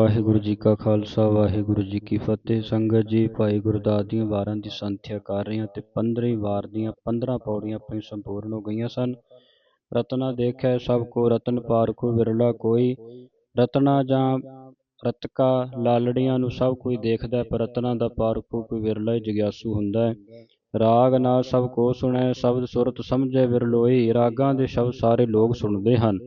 ਵਾਹਿਗੁਰੂ ਜੀ ਕਾ ਖਾਲਸਾ ਵਾਹਿਗੁਰੂ ਜੀ ਕੀ ਫਤਿਹ। ਸੰਗਤ ਜੀ ਭਾਈ ਗੁਰਦਾਸ ਦੀਆਂ ਵਾਰਾਂ ਦੀ ਸੰਥਿਆ ਕਰ ਰਹੇ ਹਾਂ ਤੇ 15ਵੀਂ ਵਾਰ ਦੀਆਂ 15 ਪੌੜੀਆਂ ਆਪਣੀ ਸੰਪੂਰਨ ਹੋ ਗਈਆਂ ਸਨ। ਰਤਨਾ ਦੇਖਿਆ ਸਭ ਕੋ ਰਤਨ ਪਾਰਖੋ ਵਿਰਲਾ ਕੋਈ। ਰਤਨਾ ਜਾਂ ਰਤਕਾ ਲਾਲੜੀਆਂ ਨੂੰ ਸਭ ਕੋਈ ਦੇਖਦਾ ਹੈ, ਪਰ ਰਤਨਾ ਦਾ ਪਾਰ ਪਾਰਖੋ ਕੋਈ ਵਿਰਲਾ ਹੀ ਜਗਿਆਸੂ ਹੁੰਦਾ ਹੈ। ਰਾਗ ਨਾਲ ਸਭ ਕੋ ਸੁਣੈ ਸ਼ਬਦ ਸੁਰਤ ਸਮਝੈ ਵਿਰਲੋਈ। ਰਾਗਾਂ ਦੇ ਸ਼ਬਦ ਸਾਰੇ ਲੋਕ ਸੁਣਦੇ ਹਨ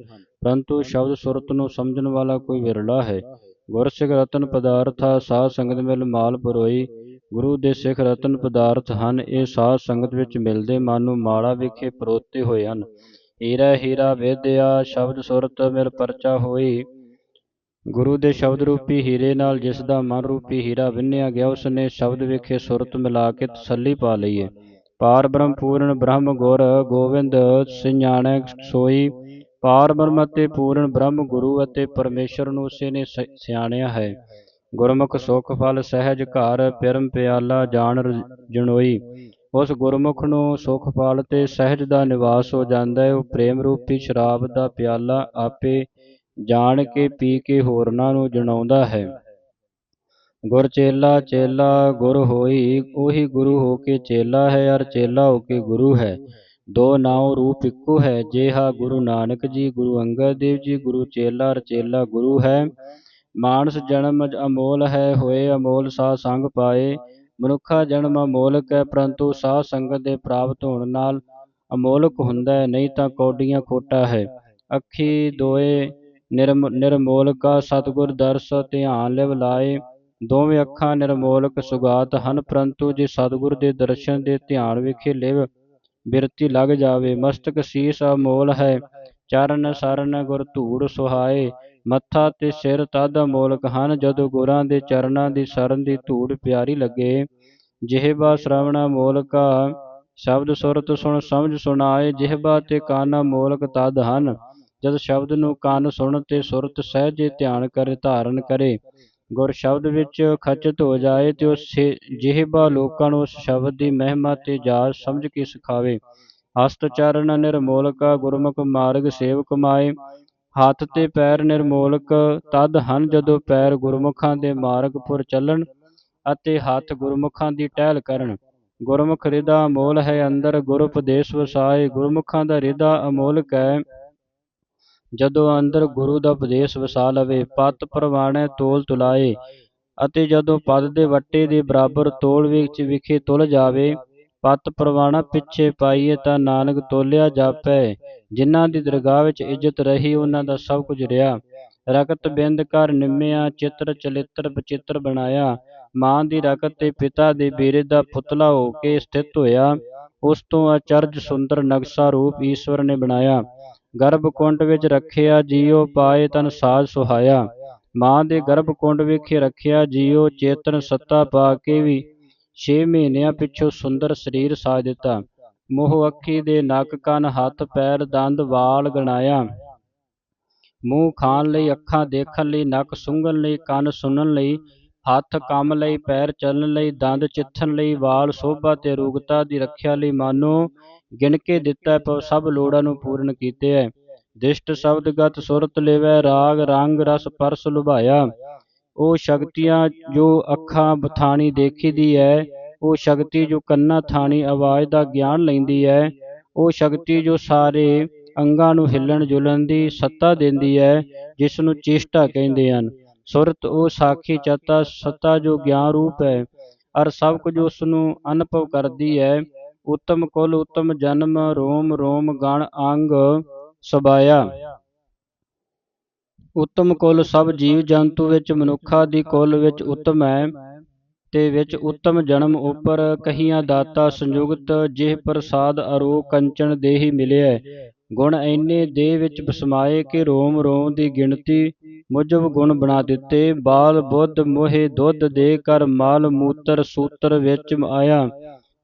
ਪਰੰਤੂ ਸ਼ਬਦ ਸੁਰਤ ਨੂੰ ਸਮਝਣ ਵਾਲਾ ਕੋਈ ਵਿਰਲਾ ਹੈ। ਗੁਰ ਸਿੱਖ ਰਤਨ ਪਦਾਰਥਾ ਸਾਧ ਸੰਗਤ ਮਿਲ ਮਾਲ ਪਰੋਈ। ਗੁਰੂ ਦੇ ਸਿੱਖ ਰਤਨ ਪਦਾਰਥ ਹਨ, ਇਹ ਸਾਧ ਸੰਗਤ ਵਿੱਚ ਮਿਲਦੇ ਮਨ ਨੂੰ ਮਾਲਾ ਵਿਖੇ ਪਰੋਤੇ ਹੋਏ ਹਨ। ਹੀਰਾ ਹੀਰਾ ਵੇਦਿਆ, ਸ਼ਬਦ ਸੁਰਤ ਮਿਲ ਪਰਚਾ ਹੋਈ। ਗੁਰੂ ਦੇ ਸ਼ਬਦ ਰੂਪੀ ਹੀਰੇ ਨਾਲ ਜਿਸ ਦਾ ਮਨ ਰੂਪੀ ਹੀਰਾ ਵਿੰਨਿਆ ਗਿਆ ਉਸ ਨੇ ਸ਼ਬਦ ਵਿਖੇ ਸੁਰਤ ਮਿਲਾ ਕੇ ਤਸੱਲੀ ਪਾ ਲਈ ਹੈ ਪਾਰ ਬ੍ਰਹਮ ਪੂਰਨ ਬ੍ਰਹਮ ਗੁਰ ਗੋਬਿੰਦ ਸਿਆਣੈ ਸੋਈ। ਪਾਰ ਬ੍ਰਹਮ ਅਤੇ ਪੂਰਨ ਬ੍ਰਹਮ ਗੁਰੂ ਅਤੇ ਪਰਮੇਸ਼ਰ ਨੂੰ ਉਸੇ ਨੇ ਸਿਆਣਿਆ ਹੈ। ਗੁਰਮੁਖ ਸੁਖ ਫਲ ਸਹਿਜ ਘਰ ਪਿਰਮ ਪਿਆਲਾ ਜਾਣ ਜਣੋਈ ਉਸ ਗੁਰਮੁਖ ਨੂੰ ਸੁਖ ਫਲ ਤੇ ਸਹਿਜ ਦਾ ਨਿਵਾਸ ਹੋ ਜਾਂਦਾ ਹੈ। ਉਹ ਪ੍ਰੇਮ ਰੂਪੀ ਸ਼ਰਾਬ ਦਾ ਪਿਆਲਾ ਆਪੇ ਜਾਣ ਕੇ ਪੀ ਕੇ ਹੋਰਨਾਂ ਨੂੰ ਜਣਾਉਂਦਾ ਹੈ। ਗੁਰ ਚੇਲਾ ਚੇਲਾ ਗੁਰ ਹੋਈ, ਉਹੀ ਗੁਰੂ ਹੋ ਕੇ ਚੇਲਾ ਹੈ ਅਰ ਚੇਲਾ ਹੋ ਕੇ ਗੁਰੂ ਹੈ। ਦੋ ਨਾਉ ਰੂਪ ਇੱਕੋ ਹੈ, ਜਿਹਾ ਗੁਰੂ ਨਾਨਕ ਜੀ, ਗੁਰੂ ਅੰਗਦ ਦੇਵ ਜੀ, ਗੁਰੂ ਚੇਲਾ ਰਚੇਲਾ ਗੁਰੂ ਹੈ। ਮਾਨਸ ਜਨਮ ਅਮੋਲ ਹੈ, ਹੋਏ ਅਮੋਲ ਸਾਧ ਸੰਗ ਪਾਏ। ਮਨੁੱਖਾ ਜਨਮ ਅਮੋਲਕ ਹੈ ਪਰੰਤੂ ਸਾਧ ਸੰਗਤ ਦੇ ਪ੍ਰਾਪਤ ਹੋਣ ਨਾਲ ਅਮੋਲਕ ਹੁੰਦਾ ਹੈ, ਨਹੀਂ ਤਾਂ ਕੌਡੀਆਂ ਖੋਟਾ ਹੈ। ਅੱਖੀ ਦੋਏ ਨਿਰਮ, ਨਿਰਮੋਲਕਾ ਸਤਿਗੁਰ ਦਰਸ ਧਿਆਨ ਲਿਵ ਲਾਏ। ਦੋਵੇਂ ਅੱਖਾਂ ਨਿਰਮੋਲਕ ਸੁਗਾਤ ਹਨ, ਪਰੰਤੂ ਜੇ ਸਤਿਗੁਰ ਦੇ ਦਰਸ਼ਨ ਦੇ ਧਿਆਨ ਵਿਖੇ ਲਿਵ ਬਿਰਤੀ ਲੱਗ ਜਾਵੇ। ਮਸਤਕ ਸੀਸ ਅਮੋਲ ਹੈ। ਚਰਨ ਸਰਨ ਗੁਰ ਧੂੜ ਸੁਹਾਏ। ਮੱਥਾ ਤੇ ਸਿਰ ਤਦ ਅਮੋਲਕ ਹਨ ਜਦੋਂ ਗੁਰਾਂ ਦੇ ਚਰਨਾਂ ਦੀ ਸਰਨ ਦੀ ਧੂੜ ਪਿਆਰੀ ਲੱਗੇ। ਜਿਹਬਾ ਸ਼ਰਵਣ ਅਮੋਲਕਾ ਸ਼ਬਦ ਸੁਰਤ ਸੁਣ ਸਮਝ ਸੁਣਾਏ। ਜਿਹਬਾ ਤੇ ਕੰਨ ਅਮੋਲਕ ਤਦ ਹਨ। ਜਦ ਸ਼ਬਦ ਨੂੰ ਕੰਨ ਸੁਣ ਤੇ ਸੁਰਤ ਸਹਿਜੇ ਧਿਆਨ ਕਰੇ ਧਾਰਨ ਕਰੇ। ਗੁਰ ਸ਼ਬਦ ਵਿੱਚ ਖਚਿਤ ਹੋ ਜਾਏ ਤੇ ਉਸ ਜਿਹਬਾ ਲੋਕਾਂ ਨੂੰ ਉਸ ਸ਼ਬਦ ਦੀ ਮਹਿਮਾ ਤੇ ਜਾਚ ਸਮਝ ਕੇ ਸਿਖਾਵੇ। ਹਸਤ ਚਰਨ ਨਿਰਮੋਲਕਾ, ਗੁਰਮੁਖ ਮਾਰਗ ਸੇਵ ਕਮਾਏ ਹੱਥ ਤੇ ਪੈਰ ਨਿਰਮੋਲਕ, ਤਦ ਹਨ ਜਦੋਂ ਪੈਰ ਗੁਰਮੁਖਾਂ ਦੇ ਮਾਰਗ ਪੁਰ ਚੱਲਣ ਅਤੇ ਹੱਥ ਗੁਰਮੁਖਾਂ ਦੀ ਟਹਿਲ ਕਰਨ। ਗੁਰਮੁਖ ਹਿਰਦਾ ਅਮੋਲ ਹੈ ਅੰਦਰ, ਗੁਰ ਉਪਦੇਸ਼ ਵਸਾਏ। ਗੁਰਮੁਖਾਂ ਦਾ ਹਿਰਦਾ ਅਮੋਲਕ ਹੈ ਜਦੋਂ ਅੰਦਰ ਗੁਰੂ ਦਾ ਉਪਦੇਸ਼ ਵਸਾ ਲਵੇ, ਪਤ ਪ੍ਰਵਾਣੇ ਤੋਲ ਤੁਲਾਏ ਅਤੇ ਜਦੋਂ ਪਦ ਦੇ ਵੱਟੇ ਦੇ ਬਰਾਬਰ ਤੋਲ ਵਿੱਚ ਵਿਖੇ ਤੁਲ ਜਾਵੇ, ਪਤ ਪ੍ਰਵਾਣਾ ਪਿੱਛੇ ਪਾਈਏ ਤਾਂ ਨਾਨਕ ਤੋਲਿਆ ਜਾਪੈ। ਜਿਨ੍ਹਾਂ ਦੀ ਦਰਗਾਹ ਵਿੱਚ ਇੱਜ਼ਤ ਰਹੀ, ਉਹਨਾਂ ਦਾ ਸਭ ਕੁਝ ਰਿਹਾ। ਰਕਤ ਬਿੰਦ ਕਰ ਨਿੰਮਿਆ, ਚਿੱਤਰ ਚਲਿੱਤਰ ਬਚਿੱਤਰ ਬਣਾਇਆ। ਮਾਂ ਦੀ ਰਕਤ ਤੇ ਪਿਤਾ ਦੇ ਬੀਰੇ ਦਾ ਪੁਤਲਾ ਹੋ ਕੇ ਸਥਿਤ ਹੋਇਆ। ਉਸ ਤੋਂ ਅਚਰਜ ਸੁੰਦਰ ਨਕਸ਼ਾ ਰੂਪ ਈਸ਼ਵਰ ਨੇ ਬਣਾਇਆ। ਗਰਭ ਕੁੰਡ ਵਿੱਚ ਰੱਖਿਆ ਜੀਉ ਪਾਏ ਤਨ ਸਾਜ ਸੁਹਾਇਆ। ਮਾਂ ਦੇ ਗਰਭ ਕੁੰਡ ਵਿਖੇ ਰੱਖਿਆ ਜੀਉ ਚੇਤਨ ਸੱਤਾ ਪਾ ਕੇ ਵੀ 6 ਮਹੀਨਿਆਂ ਪਿੱਛੋਂ ਸੁੰਦਰ ਸਰੀਰ ਸਾਜ ਦਿੱਤਾ। ਮੋਹ ਅੱਖੀ ਦੇ ਨੱਕ ਕੰਨ ਹੱਥ ਪੈਰ ਦੰਦ ਵਾਲ ਗਣਾਇਆ। ਮੂੰਹ ਖਾਣ ਲਈ ਅੱਖਾਂ ਦੇਖਣ ਲਈ, ਨੱਕ ਸੁੰਘਣ ਲਈ, ਕੰਨ ਸੁਣਨ ਲਈ ਹੱਥ ਕੰਮ ਲਈ, ਪੈਰ ਚੱਲਣ ਲਈ, ਦੰਦ ਚਿੱਥਣ ਲਈ, ਵਾਲ ਸੋਭਾ ਤੇ ਰੂਗਤਾ ਦੀ ਰੱਖਿਆ ਲਈ ਮਾਨੋ ਗਿਣ ਕੇ ਦਿੱਤਾ ਪਰ ਸਭ ਲੋੜਾਂ ਨੂੰ ਪੂਰਨ ਕੀਤੇ ਹੈ ਦਿਸ਼ਟ ਸ਼ਬਦਗਤ ਸੁਰਤ ਲਿਵੈ, ਰਾਗ, ਰੰਗ, ਰਸ, ਪਰਸ ਲੁਭਾਇਆ। ਉਹ ਸ਼ਕਤੀਆਂ ਜੋ ਅੱਖਾਂ, ਬਥਾਣੀ ਦੇਖੀਦੀ ਹੈ ਉਹ ਸ਼ਕਤੀ ਜੋ ਕੰਨਾਂ, ਥਾਣੀ ਆਵਾਜ਼ ਦਾ ਗਿਆਨ ਲੈਂਦੀ ਹੈ ਉਹ ਸ਼ਕਤੀ ਜੋ ਸਾਰੇ ਅੰਗਾਂ ਨੂੰ ਹਿੱਲਣ ਜੁਲਣ ਦੀ ਸੱਤਾ ਦਿੰਦੀ ਹੈ ਜਿਸ ਨੂੰ ਚੇਸ਼ਟਾ ਕਹਿੰਦੇ ਹਨ। ਸੁਰਤ ਉਹ ਸਾਖੀ ਚਤਾ ਸਤਾ ਜੋ ਗਿਆਨ ਰੂਪ ਹੈ। ਅਰ ਸਭ ਕੁਝ ਉਸ ਨੂੰ ਅਨੁਭਵ ਕਰਦੀ ਹੈ। ਉਤਮ ਕੁਲ ਉਤਮ ਜਨਮ ਰੋਮ ਰੋਮ ਗਣ ਅੰਗ ਸਬਾਇਆ। ਉਤਮ ਕੁਲ ਸਭ ਜੀਵ ਜੰਤੂ ਵਿੱਚ ਮਨੁੱਖਾ ਦੀ ਕੁਲ ਵਿੱਚ ਉਤਮ ਹੈ। ਤੇ ਵਿੱਚ ਉਤਮ ਜਨਮ ਉਪਰ ਕਹੀਆਂ ਦਾਤਾ ਸੰਯੁਗਤ ਜਿਹ ਪ੍ਰਸਾਦ ਅਰੋ ਕੰਚਨ ਦੇਹੀ ਮਿਲਿਆ। ਗੁਣ ਐਨੇ ਦੇ ਵਿੱਚ ਬਸਮਾਏ ਕਿ ਰੋਮ ਰੋਮ ਦੀ ਗਿਣਤੀ ਮੁਜਬ ਗੁਣ ਬਣਾ ਦਿੱਤੇ। ਬਾਲ, ਬੁੱਧ, ਮੋਹਿ, ਦੁੱਧ ਦੇ ਕਰ ਮਾਲ, ਮੂਤਰ, ਸੂਤਰ ਵਿੱਚ ਆਇਆ।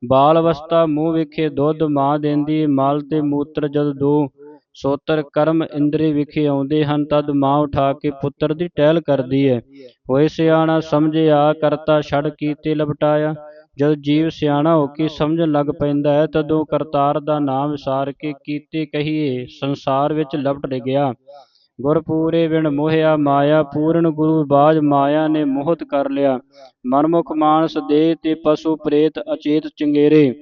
ਬਾਲ ਅਵਸਥਾ, ਮੂੰਹ ਵਿਖੇ ਦੁੱਧ ਮਾਂ ਦਿੰਦੀ, ਮਾਲ ਤੇ ਮੂਤਰ ਜਦ ਦੋ ਸੋਤਰ ਕਰਮ ਇੰਦਰੀ ਵਿਖੇ ਆਉਂਦੇ ਹਨ, ਤਦ ਮਾਂ ਉਠਾ ਕੇ ਪੁੱਤਰ ਦੀ ਟਹਿਲ ਕਰਦੀ ਹੈ। ਹੋਏ ਸਿਆਣਾ, ਸਮਝਿਆ, ਕਰਤਾ ਛੜ ਕੀਤੇ, ਲਪਟਾਇਆ। ਜਦ ਜੀਵ ਸਿਆਣਾ ਹੋ ਕੇ ਸਮਝਣ ਲੱਗ ਪੈਂਦਾ ਹੈ ਤਦੋਂ ਕਰਤਾਰ ਦਾ ਨਾਮ ਵਿਸਾਰ ਕੇ ਕੀਤੇ ਕਹੀਏ ਸੰਸਾਰ ਵਿੱਚ ਲਪਟ ਗਿਆ। ਗੁਰ ਪੂਰੇ ਬਿਨ ਮੋਹਿਆ ਮਾਇਆ ਪੂਰਨ ਗੁਰੂ ਬਾਜ ਮਾਇਆ ਨੇ ਮੋਹਤ ਕਰ ਲਿਆ। ਮਨਮੁਖ ਮਾਨਸ ਦੇਹ ਤੇ ਪਸ਼ੂ ਪ੍ਰੇਤ ਅਚੇਤ ਚੰਗੇਰੇ।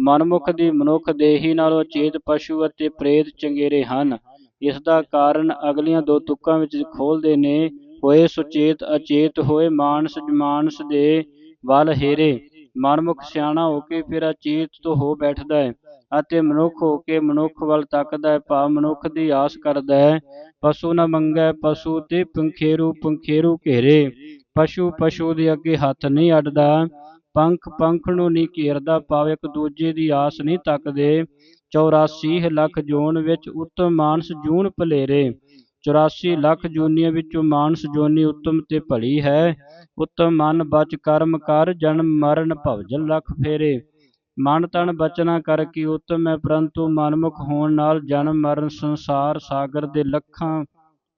ਮਨਮੁਖ ਦੀ ਮਨੁੱਖ ਦੇਹੀ ਨਾਲੋਂ ਅਚੇਤ ਪਸ਼ੂ ਅਤੇ ਪ੍ਰੇਤ ਚੰਗੇਰੇ ਹਨ। ਇਸ ਦਾ ਕਾਰਨ ਅਗਲੀਆਂ ਦੋ ਤੁਕਾਂ ਵਿੱਚ ਖੋਲਦੇ ਨੇ ਹੋਏ ਸੁਚੇਤ ਅਚੇਤ ਹੋਏ ਮਾਨਸ ਮਾਨਸ ਦੇ ਵੱਲ ਹੇਰੇ। ਮਨਮੁਖ ਸਿਆਣਾ ਹੋ ਕੇ ਫਿਰ ਅਚੇਤ ਤੋਂ ਹੋ ਬੈਠਦਾ ਹੈ ਅਤੇ ਮਨੁੱਖ ਹੋ ਕੇ ਮਨੁੱਖ ਵੱਲ ਤੱਕਦਾ ਹੈ ਭਾਵ ਮਨੁੱਖ ਦੀ ਆਸ ਕਰਦਾ ਹੈ। ਪਸ਼ੂ ਨ ਮੰਗੈ ਪਸ਼ੂ ਤੇ ਪੰਖੇਰੂ ਪੰਖੇਰੂ ਘੇਰੇ। ਪਸ਼ੂ ਪਸ਼ੂ ਦੇ ਅੱਗੇ ਹੱਥ ਨਹੀਂ ਅੱਡਦਾ। ਪੰਖ ਪੰਖ ਨੂੰ ਨਹੀਂ ਘੇਰਦਾ ਭਾਵ ਇੱਕ ਦੂਜੇ ਦੀ ਆਸ ਨਹੀਂ ਤੱਕਦੇ। 84 ਲੱਖ ਜੂਨ ਵਿੱਚ ਉੱਤਮ ਮਾਨਸ ਜੂਨ ਭਲੇਰੇ। 84 ਲੱਖ ਜੋਨੀਆਂ ਵਿੱਚੋਂ ਮਾਨਸ ਜੋਨੀ ਉੱਤਮ ਤੇ ਭਲੀ ਹੈ। ਉੱਤਮ ਮਨ ਬਚ ਕਰਮ ਕਰ, ਜਨਮ ਮਰਨ ਭਵਜਨ ਲੱਖ ਫੇਰੇ। ਮਨ ਤਨ ਬਚਨਾ ਕਰ ਕੀ ਉੱਤਮ ਹੈ, ਪਰੰਤੂ ਮਨਮੁਖ ਹੋਣ ਨਾਲ ਜਨਮ ਮਰਨ ਸੰਸਾਰ ਸਾਗਰ ਦੇ ਲੱਖਾਂ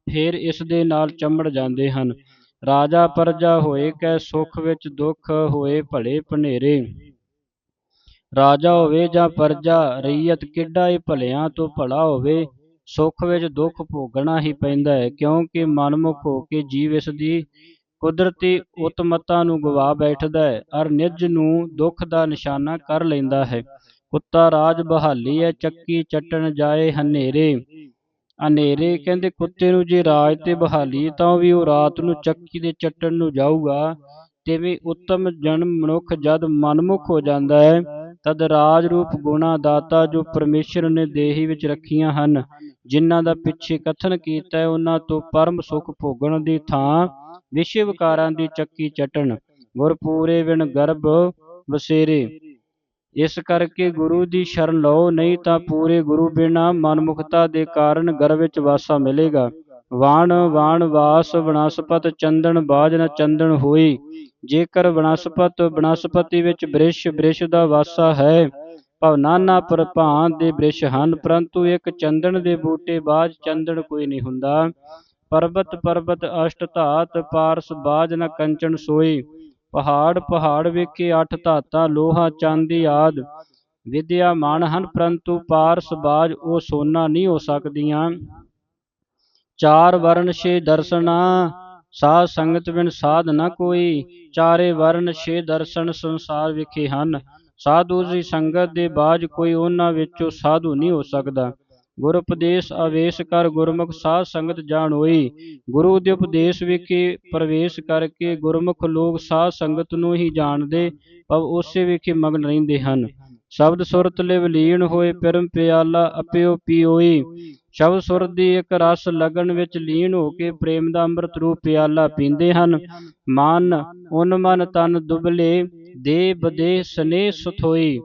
ਫੇਰ ਇਸ ਦੇ ਨਾਲ ਚੰਬੜ ਜਾਂਦੇ ਹਨ। ਰਾਜਾ ਪਰਜਾ ਹੋਏ ਕੈ, ਸੁਖ ਵਿੱਚ ਦੁੱਖ ਹੋਏ ਭਲੇ ਭਨੇਰੇ। ਰਾਜਾ ਹੋਵੇ ਜਾਂ ਪਰਜਾ, ਰਈਅਤ ਕਿੱਡਾ ਹੀ ਭਲਿਆਂ ਤੋਂ ਭਲਾ ਹੋਵੇ। ਸੁੱਖ ਵਿੱਚ ਦੁੱਖ ਭੋਗਣਾ ਹੀ ਪੈਂਦਾ ਹੈ, ਕਿਉਂਕਿ ਮਨਮੁਖ ਹੋ ਕੇ ਜੀਵ ਇਸ ਦੀ ਕੁਦਰਤੀ ਉਤਮਤਾ ਨੂੰ ਗਵਾ ਬੈਠਦਾ ਹੈ, ਅਰ ਨਿੱਜ ਨੂੰ ਦੁੱਖ ਦਾ ਨਿਸ਼ਾਨਾ ਕਰ ਲੈਂਦਾ ਹੈ। ਕੁੱਤਾ ਰਾਜ ਬਹਾਲੀ ਹੈ, ਚੱਕੀ ਚੱਟਣ ਜਾਏ ਹਨੇਰੇ। ਹਨੇਰੇ ਕਹਿੰਦੇ ਕੁੱਤੇ ਨੂੰ ਜੇ ਰਾਜ ਤੇ ਬਹਾਲੀ, ਤਾਂ ਵੀ ਉਹ ਰਾਤ ਨੂੰ ਚੱਕੀ ਦੇ ਚੱਟਣ ਨੂੰ ਜਾਊਗਾ। ਤਿਵੇਂ ਉੱਤਮ ਜਨਮ ਮਨੁੱਖ ਜਦ ਮਨਮੁਖ ਹੋ ਜਾਂਦਾ ਹੈ, ਤਦ ਰਾਜ ਰੂਪ ਗੁਣਾ ਦਾਤਾ ਜੋ ਪਰਮੇਸ਼ਰ ਨੇ ਦੇਹੀ ਵਿੱਚ ਰੱਖੀਆਂ ਹਨ। ਜਿਨ੍ਹਾਂ ਦਾ ਪਿੱਛੇ ਕਥਨ ਕੀਤਾ ਹੈ, ਉਹਨਾਂ ਤੋਂ ਪਰਮ ਸੁਖ ਭੋਗਣ ਦੀ ਥਾਂ ਵਿਸ਼ੇ ਵਿਕਾਰਾਂ ਦੀ ਚੱਕੀ ਚਟਣ ਗੁਰ ਪੂਰੇ ਬਿਨ ਗਰਭ ਵਸੇਰੇ। ਇਸ ਕਰਕੇ ਗੁਰੂ ਦੀ ਸ਼ਰਨ ਲਓ, ਨਹੀਂ ਤਾਂ ਪੂਰੇ ਗੁਰੂ ਬਿਨਾ ਮਨਮੁਖਤਾ ਦੇ ਕਾਰਨ ਗਰਭ ਵਿੱਚ ਵਾਸਾ ਮਿਲੇਗਾ। ਵਾਣ ਵਾਣ, ਵਾਸ, ਬਨਸਪਤ, ਚੰਦਨ, ਬਾਜ, ਨ ਚੰਦਨ ਹੋਈ। ਜੇਕਰ ਬਨਸਪਤ, ਬਨਸਪਤੀ ਵਿੱਚ ਬ੍ਰਿਸ਼ ਬ੍ਰਿਸ਼ ਦਾ ਵਾਸਾ ਹੈ ਭਵ ਨਾਨਾ ਪ੍ਰਭਾਂ ਦੇ ਬ੍ਰਿਸ਼ ਹਨ, ਪਰੰਤੂ ਇੱਕ ਚੰਦਨ ਦੇ ਬੂਟੇ ਬਾਜ ਚੰਦਨ ਕੋਈ ਨਹੀਂ ਹੁੰਦਾ। ਪਰਬਤ ਪਰਬਤ, ਅਸ਼ਟ ਧਾਤ, ਪਾਰਸ ਬਾਜ ਨ ਕੰਚਨ ਸੋਈ। ਪਹਾੜ ਪਹਾੜ ਵੇਖੇ ਅੱਠ ਧਾਤਾਂ, ਲੋਹਾ, ਚਾਂਦੀ ਆਦ। ਵਿਦਿਆ ਮਾਨ ਹਨ, ਪਰੰਤੂ ਪਾਰਸ ਬਾਜ ਉਹ ਸੋਨਾ ਨਹੀਂ ਹੋ ਸਕਦੀਆਂ। ਚਾਰ ਵਰਨ ਛੇ ਦਰਸ਼ਨਾ, ਸਾਧ ਸੰਗਤ ਬਿਨ ਸਾਧ ਨ ਕੋਈ। ਚਾਰੇ ਵਰਨ ਛੇ ਦਰਸ਼ਨ ਸੰਸਾਰ ਵਿਖੇ ਹਨ। ਸਾਧੂ ਦੀ ਸੰਗਤ ਦੇ ਬਾਜ ਕੋਈ ਉਹਨਾਂ ਵਿੱਚੋਂ ਸਾਧੂ ਨਹੀਂ ਹੋ ਸਕਦਾ। ਗੁਰ ਉਪਦੇਸ਼ ਆਵੇਸ਼ ਕਰ ਗੁਰਮੁਖ ਸਾਧ ਸੰਗਤ ਜਾਣ ਹੋਈ। ਗੁਰੂ ਦੇ ਉਪਦੇਸ਼ ਵਿਖੇ ਪ੍ਰਵੇਸ਼ ਕਰਕੇ ਗੁਰਮੁਖ ਲੋਕ ਸਾਧ ਸੰਗਤ ਨੂੰ ਹੀ ਜਾਣਦੇ ਪਵ ਉਸੇ ਵਿਖੇ ਮਗਨ ਰਹਿੰਦੇ ਹਨ। ਸ਼ਬਦ ਸੁਰਤ ਲਿਵ ਲੀਨ ਹੋਏ ਪਰਮ ਪਿਆਲਾ ਅਪਿਓ ਪੀਓਈ। ਸ਼ਬਦ ਸੁਰਤ ਦੀ ਇੱਕ ਰਸ ਲਗਨ ਵਿੱਚ ਲੀਨ ਹੋ ਕੇ ਪ੍ਰੇਮ ਦਾ ਅੰਮ੍ਰਿਤ ਰੂਪ ਪਿਆਲਾ ਪੀਂਦੇ ਹਨ। ਮਨ, ਉਨ ਮਨ ਤਨ ਦੁਬਲੇ। ਦੇ ਸਨੇ ਸੁਥੋਈ,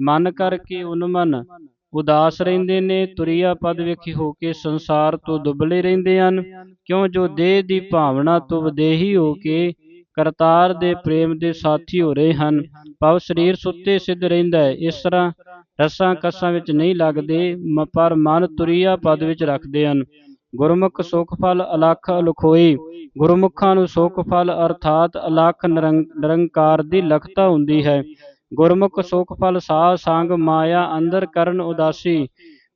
ਮਨ ਕਰਕੇ ਉਨ ਉਦਾਸ ਰਹਿੰਦੇ ਨੇ, ਤੁਰਿਆ ਪਦ ਵੇਖੀ ਹੋ ਕੇ ਸੰਸਾਰ ਤੋਂ ਦੁਬਲੇ ਰਹਿੰਦੇ ਹਨ। ਕਿਉਂ ਜੋ ਦੇਹ ਦੀ ਭਾਵਨਾ ਤੋਂ ਵਿਦੇਹੀ ਹੋ ਕੇ ਕਰਤਾਰ ਦੇ ਪ੍ਰੇਮ ਦੇ ਸਾਥੀ ਹੋ ਰਹੇ ਹਨ, ਭਾਵ ਸਰੀਰ ਸੁੱਤੇ ਸਿੱਧ ਰਹਿੰਦਾ ਹੈ। ਇਸ ਤਰ੍ਹਾਂ ਰਸਾਂ ਕਸਾਂ ਵਿੱਚ ਨਹੀਂ ਲੱਗਦੇ ਪਰ ਮਨ ਤੁਰਿਆ ਪਦ ਵਿੱਚ ਰੱਖਦੇ ਹਨ। ਗੁਰਮੁਖ ਸੁਖ ਫਲ ਅਲਖ ਲਖੋਈ ਗੁਰਮੁਖਾਂ ਨੂੰ ਸੁਖ ਫਲ ਅਰਥਾਤ ਅਲਖ ਨਿਰੰਕਾਰ ਦੀ ਲਖਤਾ ਹੁੰਦੀ ਹੈ। ਗੁਰਮੁਖ ਸੁਖ ਫਲ ਸਾਹ ਸੰਗ ਮਾਇਆ ਅੰਦਰ ਕਰਨ ਉਦਾਸੀ।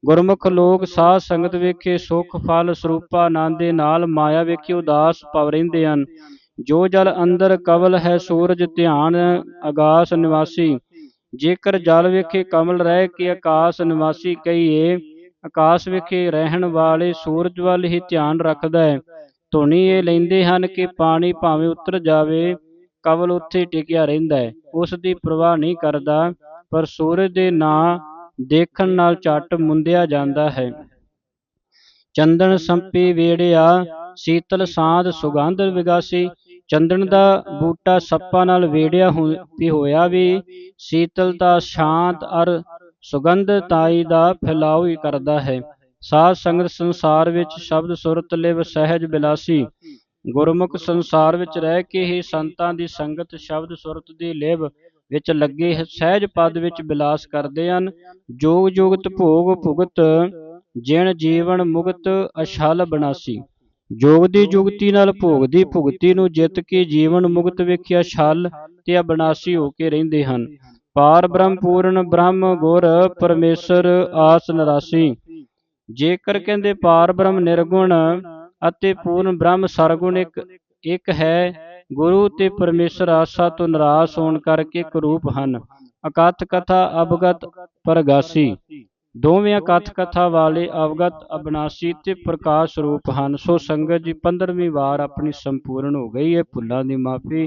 ਗੁਰਮੁਖ ਲੋਕ ਸਾਧ ਸੰਗਤ ਵੇਖੇ ਸੁਖ ਫਲ ਸਰੂਪਾ ਆਨੰਦ ਦੇ ਨਾਲ ਮਾਇਆ ਵੇਖੇ ਉਦਾਸ ਪਵ ਰਹਿੰਦੇ ਹਨ। ਜੋ ਜਲ ਅੰਦਰ ਕਵਲ ਹੈ ਸੂਰਜ ਧਿਆਨ ਆਗਾਸ ਨਿਵਾਸੀ। ਜੇਕਰ ਜਲ ਵੇਖੇ ਕਮਲ ਰਹਿ ਕੇ ਆਕਾਸ਼ ਨਿਵਾਸੀ ਕਹੀਏ ਆਕਾਸ਼ ਵਿਖੇ ਰਹਿਣ ਵਾਲੇ ਸੂਰਜ ਵੱਲ ਹੀ ਧਿਆਨ ਰੱਖਦਾ ਹੈ। ਧੁਨੀ ਇਹ ਲੈਂਦੇ ਹਨ ਕਿ ਪਾਣੀ ਭਾਵੇਂ ਉਤਰ ਜਾਵੇ, ਕਵਲ ਉੱਥੇ ਟਿਕਿਆ ਰਹਿੰਦਾ ਹੈ। ਉਸ ਦੀ ਪਰਵਾਹ ਨਹੀਂ ਕਰਦਾ, ਪਰ ਸੂਰਜ ਦੇ ਨਾਂ ਦੇਖਣ ਨਾਲ ਝੱਟ ਮੁੰਦਿਆ ਜਾਂਦਾ ਹੈ। ਚੰਦਨ ਸੰਪੀ ਵੇੜਿਆ, ਸੀਤਲ ਸਾਧ ਸੁਗੰਧ ਵਿਗਾਸੀ। ਚੰਦਨ ਦਾ ਬੂਟਾ ਸੱਪਾਂ ਨਾਲ ਵੇੜਿਆ ਹੋਇਆ ਵੀ ਸੀਤਲਤਾ ਸ਼ਾਂਤ ਅਰ ਸੁਗੰਧਤਾਈ ਦਾ ਫੈਲਾਉ ਹੀ ਕਰਦਾ ਹੈ। ਸਾਧ ਸੰਗਤ ਸੰਸਾਰ ਵਿੱਚ ਸ਼ਬਦ, ਸੁਰਤ, ਲਿਵ, ਸਹਿਜ, ਬਿਲਾਸੀ। ਗੁਰਮੁਖ ਸੰਸਾਰ ਵਿੱਚ ਰਹਿ ਕੇ ਹੀ ਸੰਤਾਂ ਦੀ ਸੰਗਤ, ਸ਼ਬਦ, ਸੁਰਤ ਦੀ ਲਿਵ ਵਿੱਚ ਲੱਗੇ ਸਹਿਜ ਪਦ ਵਿੱਚ ਬਿਲਾਸ ਕਰਦੇ ਹਨ। ਜੋਗ ਜੁਗਤ, ਭੋਗ ਭੁਗਤ, ਜਿਣ ਜੀਵਨ ਮੁਕਤ ਅਛਲ ਬਨਾਸੀ ਜੋਗ ਦੀ ਜੁਗਤੀ ਨਾਲ ਭੋਗ ਦੀ ਭੁਗਤੀ ਨੂੰ ਜਿੱਤ ਕੇ ਜੀਵਨ ਮੁਕਤ ਵੇਖਿਆ ਛਲ ਤੇ ਅਬਨਾਸੀ ਹੋ ਕੇ ਰਹਿੰਦੇ ਹਨ। ਪਾਰ ਬ੍ਰਹਮ ਪੂਰਨ ਬ੍ਰਹਮ ਗੁਰ ਪਰਮੇਸ਼ਰ ਆਸ ਨਰਾਸੀ। ਜੇਕਰ ਕਹਿੰਦੇ ਪਾਰ ਬ੍ਰਹਮ ਨਿਰਗੁਣ ਅਤੇ ਪੂਰਨ ਬ੍ਰਹਮ ਸਰਗੁਣ ਇੱਕ ਇੱਕ ਹੈ, ਗੁਰੂ ਤੇ ਪਰਮੇਸ਼ਰ ਆਸਾ ਤੋਂ ਨਿਰਾਸ਼ ਹੋਣ ਕਰਕੇ ਇੱਕ ਰੂਪ ਹਨ। ਅਕਥ ਕਥਾ, ਅਵਗਤ, ਪਰਗਾਸੀ। ਦੋਵੇਂ ਅਕਥ ਕਥਾ ਵਾਲੇ ਅਵਗਤ, ਅਬਨਾਸੀ ਤੇ ਪ੍ਰਕਾਸ਼ ਰੂਪ ਹਨ। ਸੋ ਸੰਗਤ ਜੀ 15ਵੀਂ ਵਾਰ ਆਪਣੀ ਸੰਪੂਰਨ ਹੋ ਗਈ ਹੈ। ਭੁੱਲਾਂ ਦੀ ਮਾਫੀ